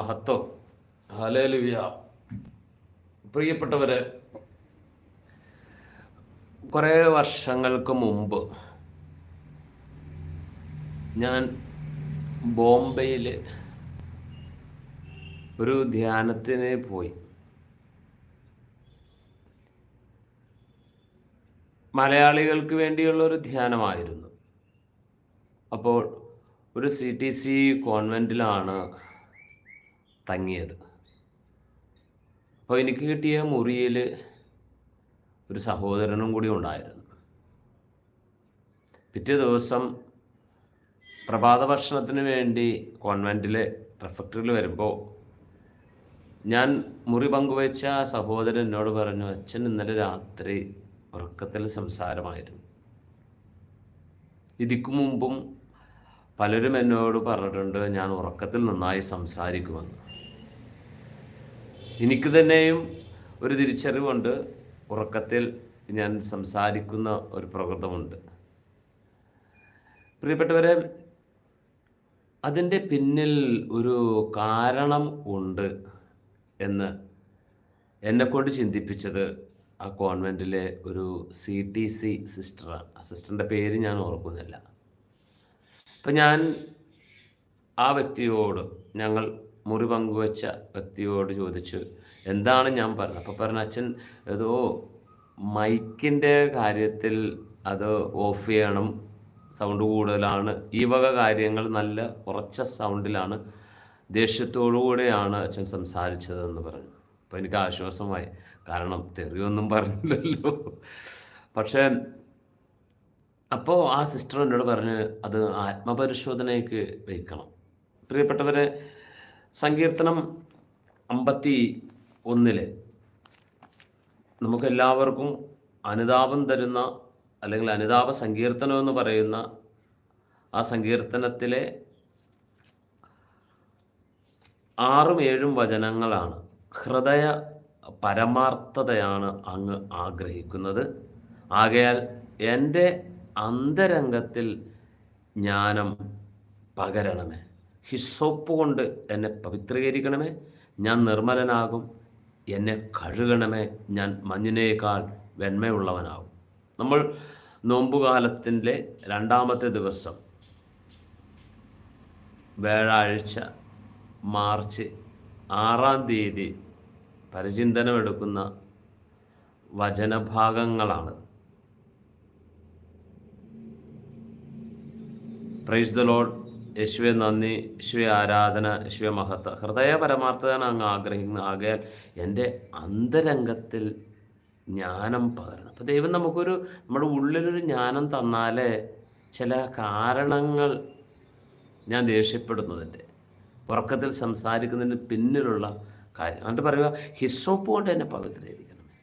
മഹത്വം ഹലേലുവിയ പ്രിയപ്പെട്ടവരെ കുറേ വർഷങ്ങൾക്ക് മുമ്പ് ഞാൻ ബോംബെയിൽ ഒരു ധ്യാനത്തിന് പോയി. മലയാളികൾക്ക് വേണ്ടിയുള്ള ഒരു ധ്യാനമായിരുന്നു. അപ്പോൾ ഒരു സി ടി സി കോൺവെന്റിലാണ് തങ്ങിയത്. അപ്പോൾ എനിക്ക് കിട്ടിയ മുറിയിൽ ഒരു സഹോദരനും കൂടി ഉണ്ടായിരുന്നു. പിറ്റേ ദിവസം പ്രഭാത ഭക്ഷണത്തിന് വേണ്ടി കോൺവെന്റിലെ റെഫക്ടറിൽ വരുമ്പോൾ ഞാൻ മുറി പങ്കുവച്ച സഹോദരൻ എന്നോട് പറഞ്ഞു അച്ഛൻ ഇന്നലെ രാത്രി ഉറക്കത്തിൽ സംസാരമായിരുന്നു. ഇതിക്കു മുമ്പും പലരും എന്നോട് പറഞ്ഞിട്ടുണ്ട് ഞാൻ ഉറക്കത്തിൽ നന്നായി സംസാരിക്കുമെന്ന്. എനിക്ക് തന്നെയും ഒരു തിരിച്ചറിവുണ്ട്. ഉറക്കത്തിൽ ഞാൻ സംസാരിക്കുന്ന ഒരു പ്രകൃതമുണ്ട്. പ്രിയപ്പെട്ടവരെ അതിന്റെ പിന്നിൽ ഒരു കാരണം ഉണ്ട് എന്ന് എന്നെക്കൊണ്ട് ചിന്തിപ്പിച്ചത് ആ കോൺവെന്റിലെ ഒരു സി ടി സി സിസ്റ്ററാണ്. ആ സിസ്റ്ററിന്റെ പേര് ഞാൻ ഓർക്കുന്നില്ല. അപ്പം ഞാൻ ആ വ്യക്തിയോട് ഞങ്ങൾ മുറി പങ്കുവച്ച വ്യക്തിയോട് ചോദിച്ചു എന്താണ് ഞാൻ പറഞ്ഞത്? അപ്പോൾ പറഞ്ഞ അച്ഛൻ ഏതോ മൈക്കിന്റെ കാര്യത്തിൽ അത് ഓഫ് ചെയ്യണം. സൗണ്ട് കൂടുതലാണ്. ഈ വക കാര്യങ്ങൾ നല്ല കുറച്ച സൗണ്ടിലാണ്. ദേഷ്യത്തോടു കൂടെയാണ് അച്ഛൻ സംസാരിച്ചതെന്ന് പറഞ്ഞു. അപ്പോൾ എനിക്ക് ആശ്വാസമായി. കാരണം തെറിയൊന്നും പറഞ്ഞില്ലല്ലോ. പക്ഷേ അപ്പോൾ ആ സിസ്റ്റർ എന്നോട് പറഞ്ഞ് അത് ആത്മപരിശോധനയ്ക്ക് വയ്ക്കണം. പ്രിയപ്പെട്ടവരെ സങ്കീർത്തനം അമ്പത്തി ഒന്നിൽ നമുക്കെല്ലാവർക്കും അനുതാപം തരുന്ന അല്ലെങ്കിൽ അനുതാപ സങ്കീർത്തനം എന്ന് പറയുന്ന ആ സങ്കീർത്തനത്തിലെ ആറും ഏഴും വചനങ്ങളാണ്. ഹൃദയ പരമാർത്ഥതയാണ് അങ്ങ് ആഗ്രഹിക്കുന്നത്. ആകയാൽ എന്റെ അന്തരംഗത്തിൽ ജ്ഞാനം പകരണമേ. ഹിസോപ്പ് കൊണ്ട് എന്നെ പവിത്രീകരിക്കണമേ. ഞാൻ നിർമ്മലനാകും. എന്നെ കഴുകണമേ. ഞാൻ മഞ്ഞിനേക്കാൾ വെണ്മയുള്ളവനാകും. നമ്മൾ നോമ്പുകാലത്തിന്റെ രണ്ടാമത്തെ ദിവസം വ്യാഴാഴ്ച മാർച്ച് ആറാം തീയതി പരിചിന്തനമെടുക്കുന്ന വചനഭാഗങ്ങളാണ്. പ്രൈസ് ദ ലോഡ് യേശുവെ നന്ദി യേശുവെ ആരാധന യേശുവെ മഹത്വ. ഹൃദയ പരമാർത്ഥതയാണ് അങ്ങ് ആഗ്രഹിക്കുന്നത്. ആകയാൽ എന്റെ അന്തരംഗത്തിൽ ജ്ഞാനം പകരണം. അപ്പോൾ ദൈവം നമുക്കൊരു നമ്മുടെ ഉള്ളിലൊരു ജ്ഞാനം തന്നാലേ ചില കാരണങ്ങൾ ഞാൻ ദേഷ്യപ്പെടുന്നതിന്റെ ഉറക്കത്തിൽ സംസാരിക്കുന്നതിന് പിന്നിലുള്ള കാര്യം. എന്നിട്ട് പറയുക ഹിസോപ്പ് കൊണ്ട് എന്നെ പവിത്രീകരിക്കണമേ.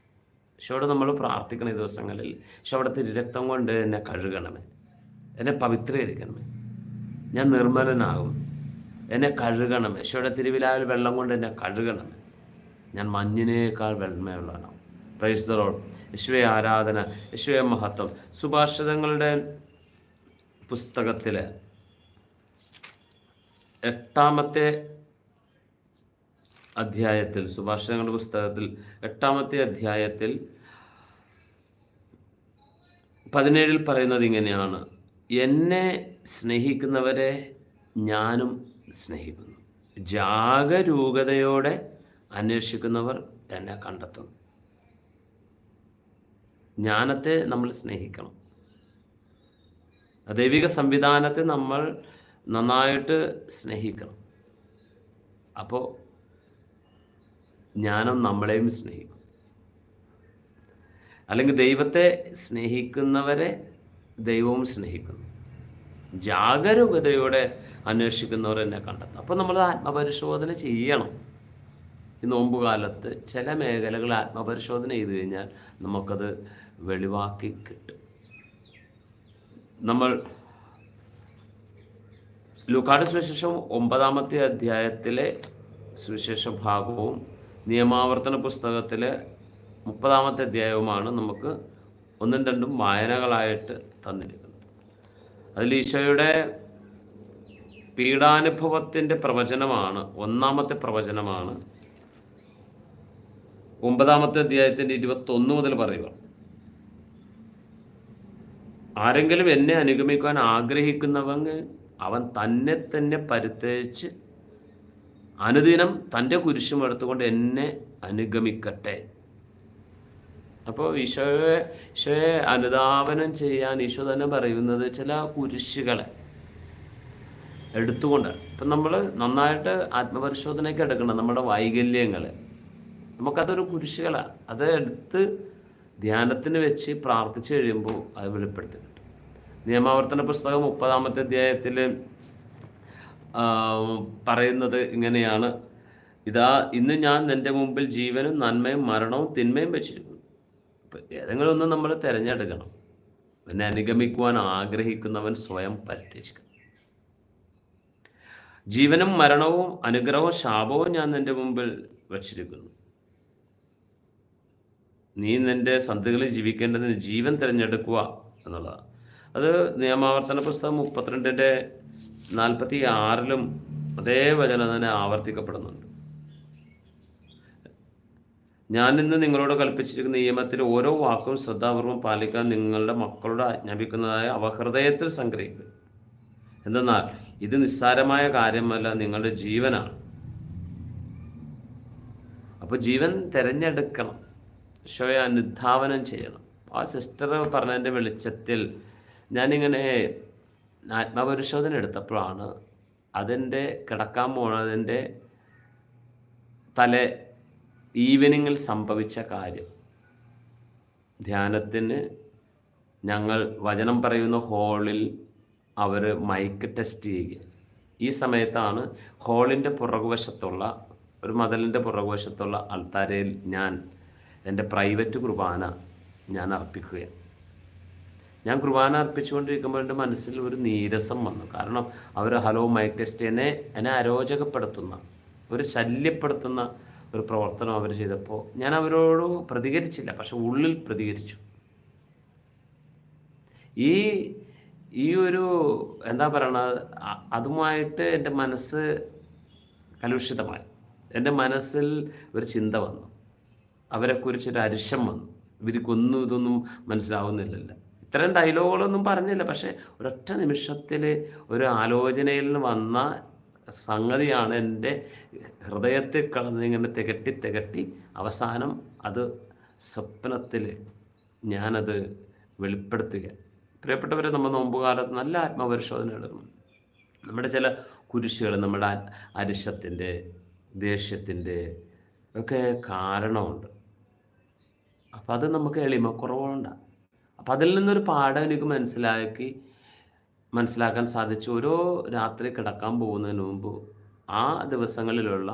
അവിടെ നമ്മൾ പ്രാർത്ഥിക്കണം ഈ ദിവസങ്ങളിൽ ഈശോ അവിടുത്തെ രക്തം കൊണ്ട് എന്നെ കഴുകണമേ. എന്നെ പവിത്രീകരിക്കണമേ. ഞാൻ നിർമ്മലനാകും. എന്നെ കഴുകണം. യശോയുടെ തിരുവിലാവിൽ വെള്ളം കൊണ്ട് എന്നെ കഴുകണം. ഞാൻ മഞ്ഞിനേക്കാൾ വെണ്മയുള്ളവനാവും പ്രൈസ് ദ ലോഡ് യേശുവെ ആരാധന യശുവെ മഹത്വം. സുഭാഷിതങ്ങളുടെ പുസ്തകത്തിലെ എട്ടാമത്തെ അധ്യായത്തിൽ സുഭാഷിതങ്ങളുടെ പുസ്തകത്തിൽ എട്ടാമത്തെ അധ്യായത്തിൽ പതിനേഴിൽ പറയുന്നത് ഇങ്ങനെയാണ്. എന്നെ സ്നേഹിക്കുന്നവരെ ഞാനും സ്നേഹിക്കുന്നു. ജാഗരൂകതയോടെ അന്വേഷിക്കുന്നവർ എന്നെ കണ്ടെത്തും ജ്ഞാനത്തെ നമ്മൾ സ്നേഹിക്കണം. ദൈവിക സംവിധാനത്തെ നമ്മൾ നന്നായിട്ട് സ്നേഹിക്കണം. അപ്പോൾ ജ്ഞാനം നമ്മളെയും സ്നേഹിക്കും. അല്ലെങ്കിൽ ദൈവത്തെ സ്നേഹിക്കുന്നവരെ ദൈവവും സ്നേഹിക്കുന്നു. ജാഗരൂകതയോടെ അന്വേഷിക്കുന്നവർ എന്നെ കണ്ടെത്തും. അപ്പോൾ നമ്മൾ ആത്മപരിശോധന ചെയ്യണം. ഈ നോമ്പുകാലത്ത് ചില മേഖലകൾ ആത്മപരിശോധന ചെയ്തു കഴിഞ്ഞാൽ നമുക്കത് വെളിവാക്കി കിട്ടും. നമ്മൾ ലുക്കാട് സുവിശേഷം ഒമ്പതാമത്തെ അധ്യായത്തിലെ സുവിശേഷ ഭാഗവും നിയമാവർത്തന പുസ്തകത്തിലെ മുപ്പതാമത്തെ അധ്യായവുമാണ് നമുക്ക് ഒന്നും രണ്ടും വായനകളായിട്ട് തന്നിരിക്കുന്നത് അതിൽ ഈശോയുടെ പീഡാനുഭവത്തിന്റെ പ്രവചനമാണ് ഒന്നാമത്തെ പ്രവചനമാണ്. ഒമ്പതാമത്തെ അധ്യായത്തിന്റെ ഇരുപത്തൊന്ന് മുതൽ പറയുക ആരെങ്കിലും എന്നെ അനുഗമിക്കാൻ ആഗ്രഹിക്കുന്നവങ്ങ് അവൻ തന്നെ തന്നെ പരിത്തേച്ച് അനുദിനം തന്റെ കുരിശും എടുത്തുകൊണ്ട് എന്നെ അനുഗമിക്കട്ടെ. അപ്പോൾ ഈശോയെ ഈശോയെ അനുധാവനം ചെയ്യാൻ ഈശോ തന്നെ പറയുന്നത് ചില കുരിശുകളെ എടുത്തുകൊണ്ടാണ് ഇപ്പം നമ്മൾ നന്നായിട്ട് ആത്മപരിശോധനയ്ക്ക് എടുക്കണം നമ്മുടെ വൈകല്യങ്ങൾ നമുക്കതൊരു കുരിശുകളാണ് അത് എടുത്ത് ധ്യാനത്തിന് വെച്ച് പ്രാർത്ഥിച്ചു കഴിയുമ്പോൾ അത് വെളിപ്പെടുത്തി നിയമാവർത്തന പുസ്തകം മുപ്പതാമത്തെ അധ്യായത്തിൽ പറയുന്നത് ഇങ്ങനെയാണ്. ഇതാ ഇന്ന് ഞാൻ നിന്റെ മുമ്പിൽ ജീവനും നന്മയും മരണവും തിന്മയും വെച്ചിരിക്കുന്നു. ഏതെങ്കിലും ഒന്ന് നമ്മൾ തിരഞ്ഞെടുക്കണം. പിന്നെ അനുഗമിക്കുവാൻ ആഗ്രഹിക്കുന്നവൻ സ്വയം പരിത്യജിക്കണം. ജീവനും മരണവും അനുഗ്രഹവും ശാപവും ഞാൻ നിന്റെ മുമ്പിൽ വച്ചിരിക്കുന്നു. നീ നിന്റെ സന്ധികളിൽ ജീവിക്കേണ്ടതിന് ജീവൻ തിരഞ്ഞെടുക്കുക എന്നുള്ളതാണ്. അത് നിയമാവർത്തന പുസ്തകം മുപ്പത്തിരണ്ടിന്റെ നാൽപ്പത്തി ആറിലും അതേ വചനം തന്നെ ആവർത്തിക്കപ്പെടുന്നുണ്ട്. ഞാൻ ഇന്ന് നിങ്ങളോട് കൽപ്പിച്ചിരിക്കുന്ന നിയമത്തിലെ ഓരോ വാക്കും ശ്രദ്ധാപൂർവം പാലിക്കാൻ നിങ്ങളുടെ മക്കളോട് ആജ്ഞാപിക്കുന്നതായ അവഹൃദയത്തിൽ സംഗ്രഹിക്കുക. എന്തെന്നാൽ ഇത് നിസ്സാരമായ കാര്യമല്ല നിങ്ങളുടെ ജീവനാണ്. അപ്പോൾ ജീവൻ തിരഞ്ഞെടുക്കണം ഈശോയെ അനുധാവനം ചെയ്യണം. ആ സിസ്റ്റർ പറഞ്ഞതിന്റെ വെളിച്ചത്തിൽ ഞാനിങ്ങനെ ആത്മപരിശോധന എടുത്തപ്പോഴാണ് അതിന്റെ കിടക്കാൻ പോണതിന്റെ തലേ ഈവനിങ്ങിൽ സംഭവിച്ച കാര്യം. ധ്യാനത്തിന് ഞങ്ങൾ വചനം പറയുന്ന ഹോളിൽ അവർ മൈക്ക് ടെസ്റ്റ് ചെയ്യുക ഈ സമയത്താണ് ഹോളിന്റെ പുറകുവശത്തുള്ള ഒരു മതലിന്റെ പുറകുവശത്തുള്ള അൾത്താരയിൽ ഞാൻ എന്റെ പ്രൈവറ്റ് കുർബാന ഞാൻ അർപ്പിക്കുകയാണ്. ഞാൻ കുർബാന അർപ്പിച്ചുകൊണ്ടിരിക്കുമ്പോൾ എന്റെ മനസ്സിൽ ഒരു നീരസം വന്നു. കാരണം അവർ ഹലോ മൈക്ക് ടെസ്റ്റ് എന്നെ എന്നെ അരോചകപ്പെടുത്തുന്ന ഒരു ശല്യപ്പെടുത്തുന്ന ഒരു പ്രവർത്തനം അവർ ചെയ്തപ്പോൾ ഞാൻ അവരോട് പ്രതികരിച്ചില്ല പക്ഷെ ഉള്ളിൽ പ്രതികരിച്ചു. ഈ ഈ ഒരു എന്താ പറയണത് അതുമായിട്ട് എന്റെ മനസ്സ് കലുഷിതമായി. എന്റെ മനസ്സിൽ ഒരു ചിന്ത വന്നു. അവരെക്കുറിച്ചൊരു അരിശം വന്നു. ഇവർക്കൊന്നും ഇതൊന്നും മനസ്സിലാവുന്നില്ലല്ലോ. ഇത്തരം ഡയലോഗുകളൊന്നും പറഞ്ഞില്ല പക്ഷേ ഒരൊറ്റ നിമിഷത്തിൽ ഒരു ആലോചനയിൽ വന്ന സംഗതിയാണ് എന്റെ ഹൃദയത്തിൽ കടന്നിങ്ങനെ തികട്ടി തികട്ടി അവസാനം അത് സ്വപ്നത്തിൽ ഞാനത് വെളിപ്പെടുത്തുക പ്രിയപ്പെട്ടവരെ നമ്മൾ നോമ്പുകാലത്ത് നല്ല ആത്മപരിശോധന എടുക്കും നമ്മുടെ ചില കുരിശുകൾ നമ്മുടെ അരിശത്തിന്റെ ദേഷ്യത്തിന്റെ ഒക്കെ കാരണമുണ്ട്. അപ്പം അത് നമുക്ക് എളിമക്കുറവുണ്ടാകും. അപ്പം അതിൽ നിന്നൊരു പാഠം എനിക്ക് മനസ്സിലാക്കി മനസ്സിലാക്കാൻ സാധിച്ചു. ഓരോ രാത്രി കിടക്കാൻ പോകുന്നതിന് മുമ്പ് ആ ദിവസങ്ങളിലുള്ള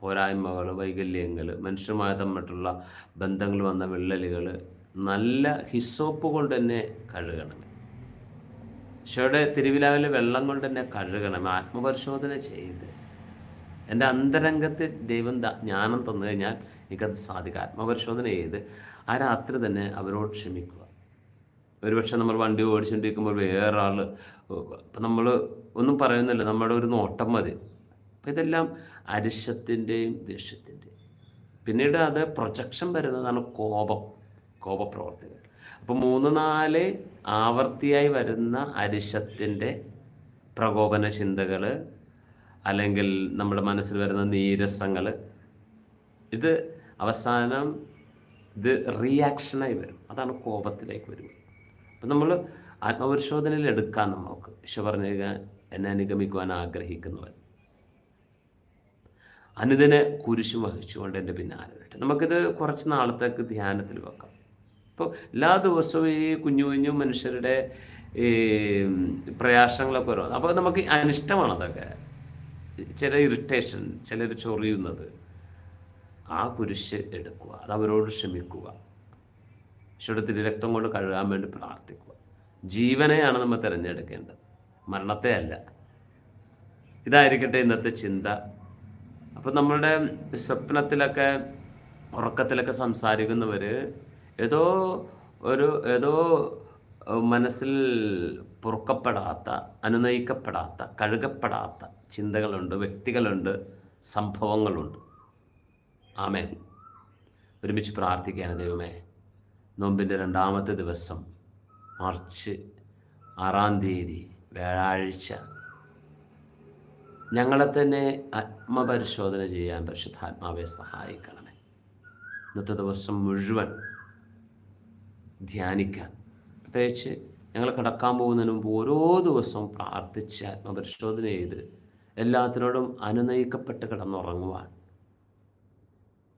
പോരായ്മകൾ വൈകല്യങ്ങൾ മനുഷ്യരുമായി തമ്മിലുള്ള ബന്ധങ്ങൾ വന്ന വിള്ളലുകൾ നല്ല ഹിസോപ്പ് കൊണ്ട് തന്നെ കഴുകണം ഈശോയുടെ തിരുവിലാവിലെ വെള്ളം കൊണ്ട് തന്നെ കഴുകണം ആത്മപരിശോധന ചെയ്ത്. എന്റെ അന്തരംഗത്തിൽ ദൈവം ജ്ഞാനം തന്നു കഴിഞ്ഞാൽ എനിക്കത് സാധിക്കും. ആത്മപരിശോധന ചെയ്ത് ആ രാത്രി തന്നെ അവരോട് ക്ഷമിക്കുക. ഒരുപക്ഷെ നമ്മൾ വണ്ടി ഓടിച്ചുകൊണ്ടിരിക്കുമ്പോൾ വേറെ ആൾ ഇപ്പം നമ്മൾ ഒന്നും പറയുന്നില്ല നമ്മുടെ ഒരു നോട്ടം മതി. അപ്പം ഇതെല്ലാം അരിശത്തിന്റെയും ദേഷ്യത്തിന്റെയും. പിന്നീട് അത് പ്രൊജക്ഷൻ വരുന്നതാണ് കോപം കോപപ്രവർത്തികൾ അപ്പോൾ മൂന്ന് നാല് ആവർത്തിയായി വരുന്ന അരിശത്തിന്റെ പ്രകോപന ചിന്തകൾ അല്ലെങ്കിൽ നമ്മുടെ മനസ്സിൽ വരുന്ന നീരസങ്ങൾ ഇത് അവസാനം ഇത് റിയാക്ഷനായി വരും. അതാണ് കോപത്തിലേക്ക് വരുന്നത്. അപ്പം നമ്മൾ ആത്മപരിശോധനയിൽ എടുക്കാൻ നമുക്ക് ഈശോ പറഞ്ഞു എന്നെ അനുഗമിക്കുവാൻ ആഗ്രഹിക്കുന്നവൻ. അനുദിനെ കുരിശു വഹിച്ചുകൊണ്ട് എന്റെ പിന്നാലെ വരട്ടെ. നമുക്കിത് കുറച്ച് നാളത്തേക്ക് ധ്യാനത്തിൽ വെക്കാം. ഇപ്പോൾ എല്ലാ ദിവസവും ഈ കുഞ്ഞു കുഞ്ഞു മനുഷ്യരുടെ ഈ പ്രയാസങ്ങളൊക്കെ വരും അപ്പോൾ നമുക്ക് അനിഷ്ടമാണ് അതൊക്കെ. ചില ഇറിറ്റേഷൻ ചിലർ ചൊറിയുന്നത്. ആ കുരിശ് എടുക്കുക അത് അവരോട് ക്ഷമിക്കുക. ഈശോയുടെ രക്തം കൊണ്ട് കഴുകാൻ വേണ്ടി പ്രാർത്ഥിക്കുക. ജീവനെയാണ് നമ്മൾ തിരഞ്ഞെടുക്കേണ്ടത്. മരണത്തെ അല്ല. ഇതായിരിക്കട്ടെ ഇന്നത്തെ ചിന്ത. അപ്പം നമ്മളുടെ സ്വപ്നത്തിലൊക്കെ ഉറക്കത്തിലൊക്കെ സംസാരിക്കുന്നവർ ഏതോ ഒരു ഏതോ മനസ്സിൽ പൊറുക്കപ്പെടാത്ത അനുനയിക്കപ്പെടാത്ത കഴുകപ്പെടാത്ത ചിന്തകളുണ്ട് വ്യക്തികളുണ്ട് സംഭവങ്ങളുണ്ട്. ആമേൻ. ഒരുമിച്ച് പ്രാർത്ഥിക്കുകയാണ് ദൈവമേ. നോമ്പിന്റെ രണ്ടാമത്തെ ദിവസം മാർച്ച് ആറാം തീയതി വ്യാഴാഴ്ച. ഞങ്ങളെ തന്നെ ആത്മപരിശോധന ചെയ്യാൻ പരിശുദ്ധാത്മാവെ സഹായിക്കണമേ. ഇന്നത്തെ ദിവസം മുഴുവൻ ധ്യാനിക്കാൻ. പ്രത്യേകിച്ച് ഞങ്ങൾ കിടക്കാൻ പോകുന്നതിന് മുമ്പ് ഓരോ ദിവസവും പ്രാർത്ഥിച്ച് ആത്മപരിശോധന ചെയ്ത് എല്ലാത്തിനോടും അനുനയിക്കപ്പെട്ട് കിടന്നുറങ്ങുവാൻ.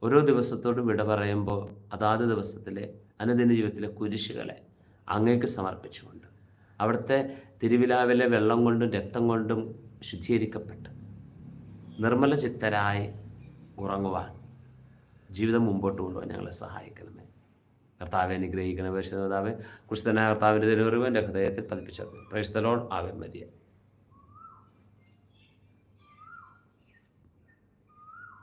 ഓരോ ദിവസത്തോടും വിട പറയുമ്പോൾ അതാത് ദിവസത്തിലെ അനുദിന ജീവിതത്തിലെ കുരിശുകളെ അങ്ങേക്ക് സമർപ്പിച്ചുകൊണ്ട് അവിടുത്തെ തിരുവിലാവിലെ വെള്ളം കൊണ്ടും രക്തം കൊണ്ടും ശുദ്ധീകരിക്കപ്പെട്ട് നിർമ്മല ചിത്തരായി ഉറങ്ങുവാൻ ജീവിതം മുമ്പോട്ട് കൊണ്ടുപോകാൻ ഞങ്ങളെ സഹായിക്കണമേ. കർത്താവെ അനുഗ്രഹിക്കണമേ. പരിശുദ്ധ കർത്താവെ തന്നെ കർത്താവിന്റെ തിരുവറിവ് എന്റെ ഹൃദയത്തിൽ പതിപ്പിച്ചത്. പ്രൈസ്തലോൺ ആവേ മരിയ.